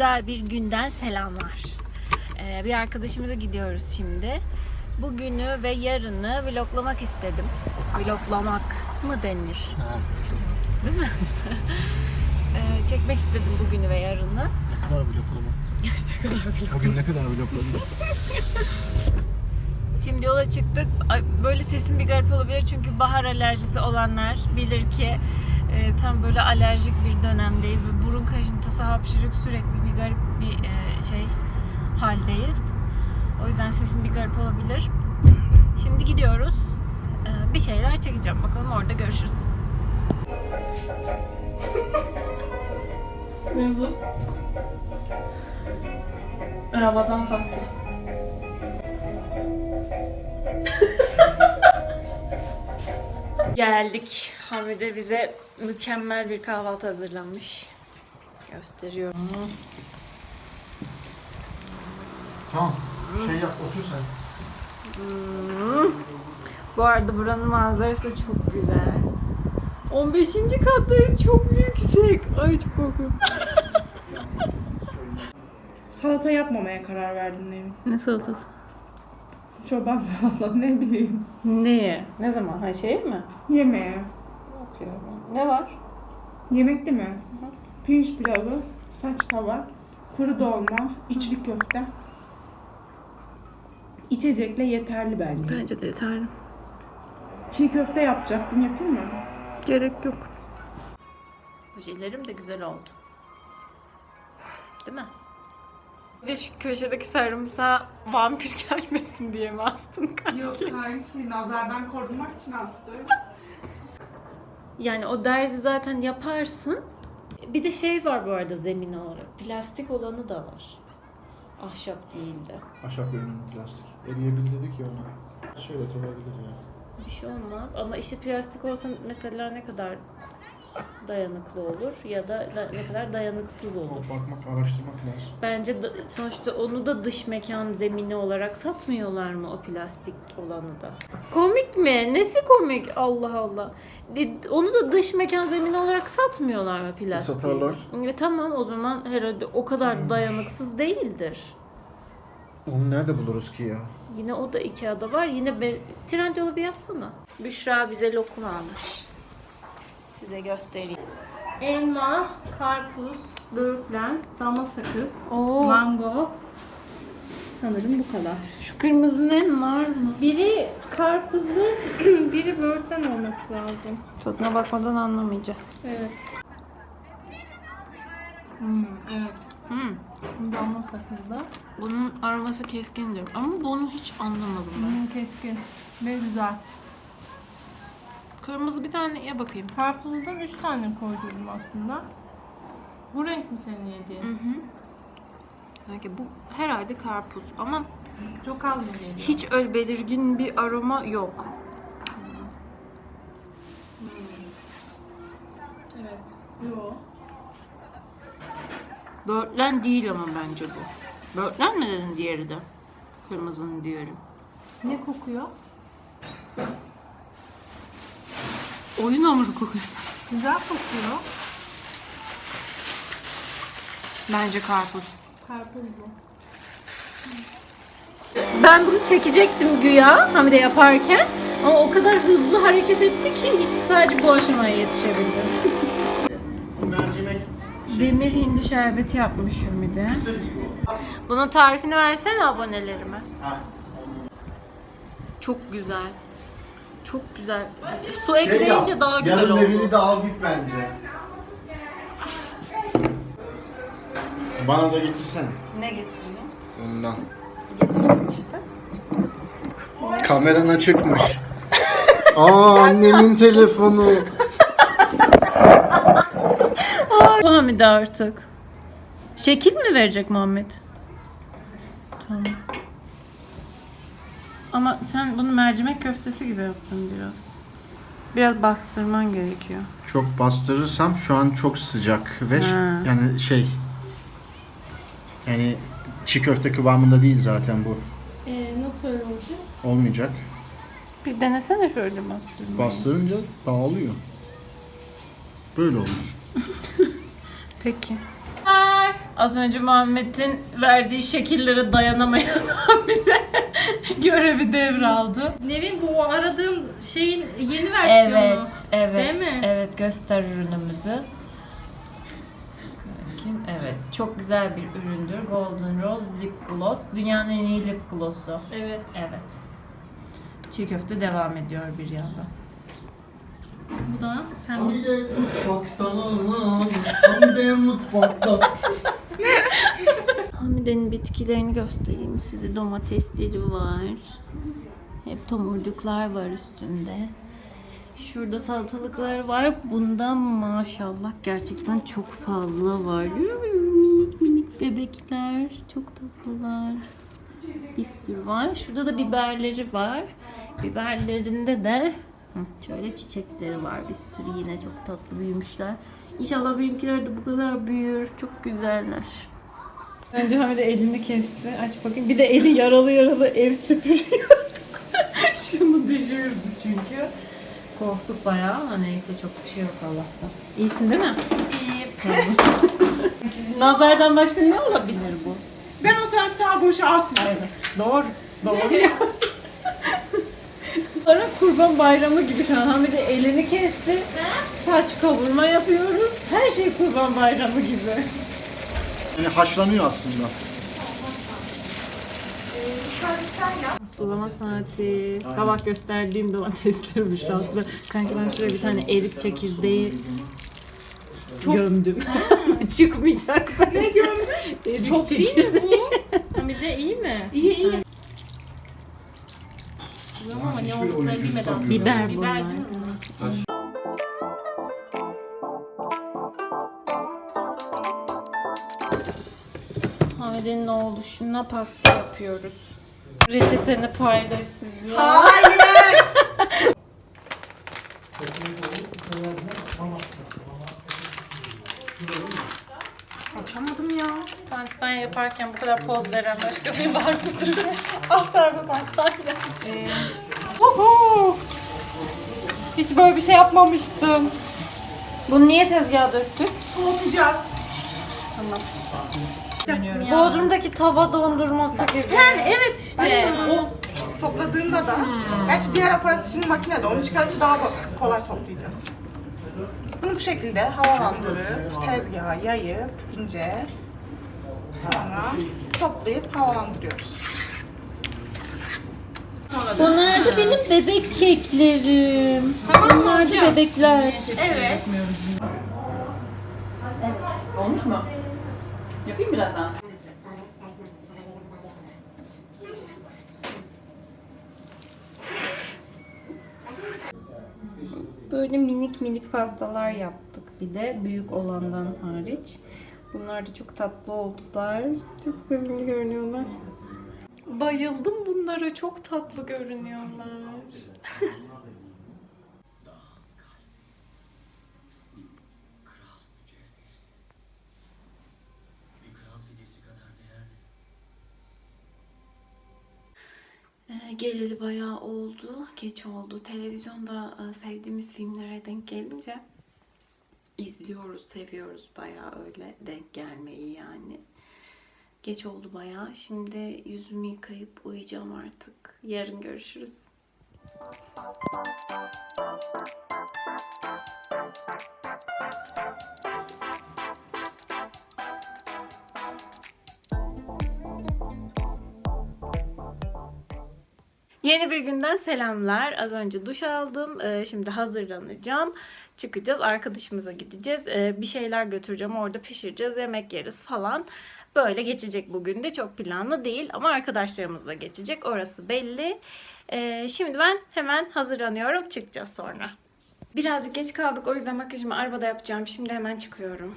Güzel bir günden selamlar. Ee, bir arkadaşımıza gidiyoruz şimdi. Bugünü ve yarını vloglamak istedim. Vloglamak mı denir? Değil mi? Ee, çekmek istedim bugünü ve yarını. Ne kadar bloklama? Bugün ne kadar blokladım? Şimdi yola çıktık. Ay, böyle sesim bir garip olabilir çünkü bahar alerjisi olanlar bilir ki e, tam böyle alerjik bir dönemdeyiz. Böyle burun kaşıntısı, hapşırık sürekli garip bir e, şey haldeyiz. O yüzden sesim bir garip olabilir. Şimdi gidiyoruz. E, bir şeyler çekeceğim. Bakalım orada görüşürüz. Merhaba. Ramazan faslı. Geldik. Hamide bize mükemmel bir kahvaltı hazırlanmış. Gösteriyorum. Tamam. Şey yap otur sen. Bu arada buranın manzarası da çok güzel. 15. kattayız. Çok yüksek. Ay çok korkuyorum. Salata yapmamaya karar verdim Nevin. Ne salatası? Çoban salata ne bileyim. Neye? Ne zaman? Ha şey mi? Yemeğe. Ne var? Yemekte mi? Pirinç pilavı, saç tava, kuru dolma, içli köfte. İçecekle yeterli bence. Bence de yeterli. Çiğ köfte yapacaktım yapayım mı? Gerek yok. Ojelerim de güzel oldu. Değil mi? Bir şu köşedeki sarımsağı vampir gelmesin diye mi astın kanki? Yok kanki nazardan korunmak için astım. Yani o derzi zaten yaparsın. Bir de şey var bu arada zemin olarak. Plastik olanı da var. Ahşap değil de. Ahşap görünümlü plastik. Eriyebilir dedik ya ona. Şöyle olabilir ya. Bir şey olmaz. Ama işte plastik olsa mesela ne kadar dayanıklı olur ya da ne kadar dayanıksız olur. bakmak, araştırmak lazım. Bence da- sonuçta onu da dış mekan zemini olarak satmıyorlar mı o plastik olanı da? Komik mi? Nesi komik? Allah Allah. De- Onu da dış mekan zemini olarak satmıyorlar mı plastik? Satarlar. E, tamam o zaman herhalde o kadar Hmm. dayanıksız değildir. Onu nerede buluruz ki ya? Yine o da Ikea'da var. Yine be... Trendyol'u bir yazsana. Büşra bize lokum almış. Size göstereyim. Elma, karpuz, böğürtlen, damla sakız, Oo. mango. Sanırım bu kadar. Şu kırmızı ne? Nar mı? Biri karpuzlu, biri böğürtlen olması lazım. Tadına bakmadan anlamayacağız. Evet. Hmm, evet. Hmm. Damla sakızda. Bunun aroması keskindir. Ama bunu hiç anlamadım ben. Hmm, keskin ve güzel. Kırmızı bir tane ye bakayım. Karpuzdan 3 tane koydum aslında. Bu renk mi senin yediğin? Hı hı. Belki bu herhalde karpuz ama Çok az mı geliyor? hiç öyle belirgin bir aroma yok. Evet. Yo. Böğürtlen değil ama bence bu. Böğürtlen mi dedin diğeri de? Kırmızının diğeri. Ne kokuyor? Oyun hamuru kokuyor. Güzel kokuyor. Bence karpuz. Karpuz bu. Ben bunu çekecektim güya Hamide yaparken. Ama o kadar hızlı hareket etti ki sadece bu aşamaya yetişebildim. Mercimek Demir hindi şerbeti yapmış Hamide. sır gibi o. Bunun tarifini versene abonelerime. Ha. Çok güzel. Çok güzel. Su Şey ekleyince yap, daha güzel yarın oldu. evini de al git bence. Bana da getirsene. Ne getireyim? Ondan. Getirdim işte. Kameran açıkmış. Aa annemin telefonu. Hamide artık. Şekil mi verecek Muhammed? Ama sen bunu mercimek köftesi gibi yaptın biraz. Biraz bastırman gerekiyor. Çok bastırırsam şu an çok sıcak ve Ha. yani şey yani çiğ köfte kıvamında değil zaten bu. Ee, nasıl öyle olacak? Olmayacak. Bir denesene şöyle bastırmayı. Bastırınca dağılıyor. Böyle olur. Peki. Az önce Muhammed'in verdiği şekillere dayanamayan Hamide görevi devraldı. Nevin bu aradığım şeyin yeni versiyonu. Evet, evet. Değil mi? Evet, göster ürünümüzü. Bakayım, Evet, çok güzel bir üründür. Golden Rose Lip Gloss. Dünyanın en iyi lip gloss'u. Evet. Evet. Çiğ köfte devam ediyor bir yandan. Bu da hem Hamide mutfakta, Hamide mutfakta. Hamide'nin bitkilerini göstereyim size. Domatesleri var. Hep tomurcuklar var üstünde. Şurada salatalıklar var. Bundan maşallah gerçekten çok fazla var. Görüyor musunuz? Minik minik bebekler. Çok tatlılar. Bir sürü var. Şurada da biberleri var. Biberlerinde de şöyle çiçekleri var. Bir sürü yine çok tatlı büyümüşler. İnşallah benimkiler de bu kadar büyür. Çok güzeller. Önce Hamide elini kesti. Aç bakayım. Bir de eli yaralı yaralı ev süpürüyor. Şunu düşürdü çünkü. Korktuk bayağı ama neyse çok bir şey yok Allah'tan. İyisin değil mi? İyiyim. Nazardan başka ne olabilir bu? Ben o sarımsağı boşa asmadım. Evet. Doğru. Doğru. Ara kurban bayramı gibi şu an Hamide elini kesti. Saç kavurma yapıyoruz. Her şey kurban bayramı gibi. Yani haşlanıyor aslında. Sulama saati. Sabah gösterdiğim domateslermiş aslında. Kanka ben şuraya bir tane erik çekirdeği gömdüm. Çıkmayacak bence. Ne gördün? Erik çok çekirdeği. mi bu? Hamide iyi mi? İyi iyi. Ama ne oyuncu bilmeden. Biber Biber bunlar. değil mi? Hamide'nin oğluşuna pasta yapıyoruz. Reçeteni paylaşacağım. Hayır. Açamadım ya. Pansipan yaparken bu kadar poz veren başka bir var mıdır? Alt tarafa bak. Aynen. Ee! Hiç böyle bir şey yapmamıştım. Bunu niye tezgaha döktük? soğutacağız. Bodrum'daki tava dondurması gibi. Yani evet işte. O topladığında da, gerçi diğer aparat şimdi makinede, onu çıkartıp daha kolay toplayacağız. Bunu bu şekilde havalandırıp, tezgaha yayıp, ince, sonra toplayıp havalandırıyoruz. Bunlar da benim bebek keklerim. Bunlar da bebekler. Evet. Olmuş mu? Yapayım biraz daha. Böyle minik minik pastalar yaptık bir de büyük olandan hariç. Bunlar da çok tatlı oldular. Çok sevimli görünüyorlar. Bayıldım bunlara. Çok tatlı görünüyorlar. Geleli bayağı oldu, geç oldu. Televizyonda e, sevdiğimiz filmlere denk gelince izliyoruz, seviyoruz bayağı öyle denk gelmeyi yani. Geç oldu bayağı. Şimdi yüzümü yıkayıp uyuyacağım artık. Yarın görüşürüz. Yeni bir günden selamlar. Az önce duş aldım. Ee, Şimdi hazırlanacağım. Çıkacağız. Arkadaşımıza gideceğiz. Ee, Bir şeyler götüreceğim. Orada pişireceğiz. Yemek yeriz falan. Böyle geçecek bugün de. Çok planlı değil ama arkadaşlarımızla geçecek. Orası belli. Ee, Şimdi ben hemen hazırlanıyorum. Çıkacağız sonra. Birazcık geç kaldık. O yüzden makyajımı arabada yapacağım. Şimdi hemen çıkıyorum.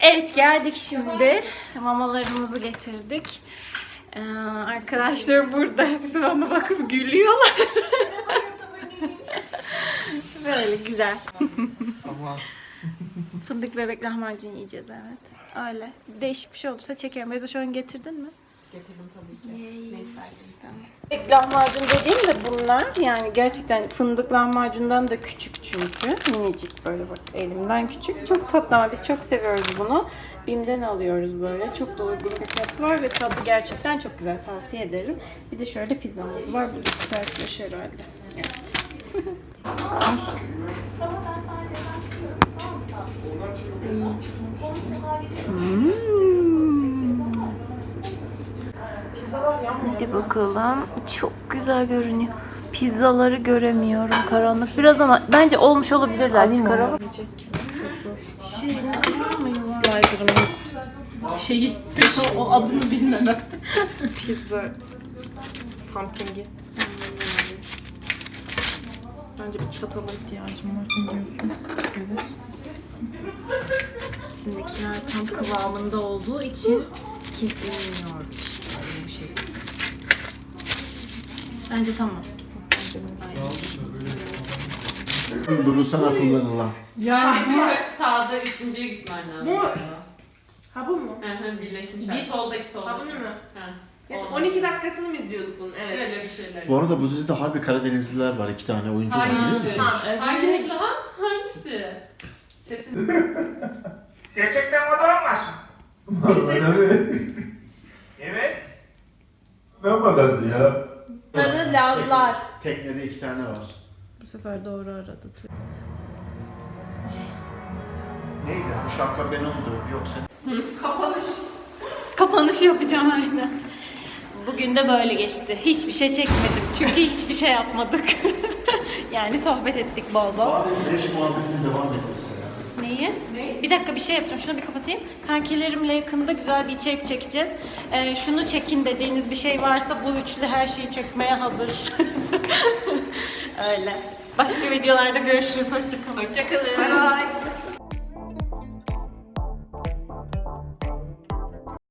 Evet geldik şimdi. Mamalarımızı getirdik. Ee, arkadaşlar burada hepsi bana bakıp gülüyorlar. Böyle güzel. Fındık bebek lahmacun yiyeceğiz evet. Öyle. Değişik bir şey olursa çekerim. Beyza şu an getirdin mi? Getirdim tabii ki. Yay. Neyse. Tamam. Lahmacun dediğim de bunlar yani gerçekten fındık lahmacundan da küçük çünkü. Minicik böyle bak elimden küçük. Çok tatlı ama biz çok seviyoruz bunu. Bim'den alıyoruz böyle. Çok da uygun bir fiyatı var ve tadı gerçekten çok güzel. Tavsiye ederim. Bir de şöyle pizzamız var. Bu da süper fresh herhalde. Evet. Hadi bakalım. Çok güzel görünüyor. Pizzaları göremiyorum karanlık. Biraz ama bence olmuş olabilirler. Çıkaralım. Şey, Slider'ım yok. Şeyi, o adını bilmeden. Pizza something'i. Bence bir çatala ihtiyacım var. Ne diyorsun? Evet. Üstündekiler tam kıvamında olduğu için kesilmiyor işte bu şekilde. Bence tamam. Duru sana kullanılan. Yani sağda üçüncüye gitmen lazım. Bu- Ha bu mu? Hı hı, Birleşmiş. Bir soldaki soldaki. Ha bunu mu? Ha. Neyse Onu. 12 dakikasını mı izliyorduk bunun? Evet. Öyle bir şeyler. Bu arada bu dizide harbi Karadenizliler var. iki tane oyuncu var biliyor Hangisi? musunuz? Ha, Hangisi daha? Hangisi? Sesin. Gerçekten fotoğraf Evet. Ne kadar ya? Bunları Lazlar. Teknede iki tane var. Bu sefer doğru aradı. Neydi? Bu şapka Benon'du yoksa Kapanışı yapacağım aynen. Bugün de böyle geçti. Hiçbir şey çekmedim. Çünkü hiçbir şey yapmadık. yani sohbet ettik bol bol. Abi leş muhabbetine devam etmesi ya. Neyi? Bir dakika bir şey yapacağım. Şunu bir kapatayım. Kankilerimle yakında güzel bir içerik çekeceğiz. Ee, şunu çekin dediğiniz bir şey varsa bu üçlü her şeyi çekmeye hazır. Öyle. Başka videolarda görüşürüz. Hoşçakalın. Hoşçakalın. Bye bye.